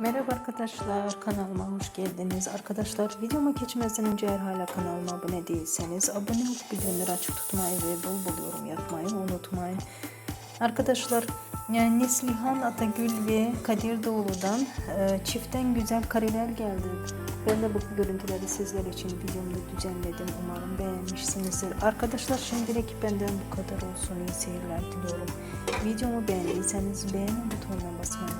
Merhaba arkadaşlar kanalıma hoş geldiniz. Arkadaşlar videoma geçmezden önce eğer hala kanalıma abone değilseniz abone olup bildirimleri açık tutmayı ve bol bol yorum yapmayı unutmayın. Arkadaşlar yani Neslihan Atagül ve Kadir Doğulu'dan e, çiftten güzel kareler geldi. Ben de bu görüntüleri sizler için videomda düzenledim. Umarım beğenmişsinizdir. Arkadaşlar şimdilik benden bu kadar olsun. İyi seyirler diliyorum. Videomu beğendiyseniz beğeni butonuna basmayı.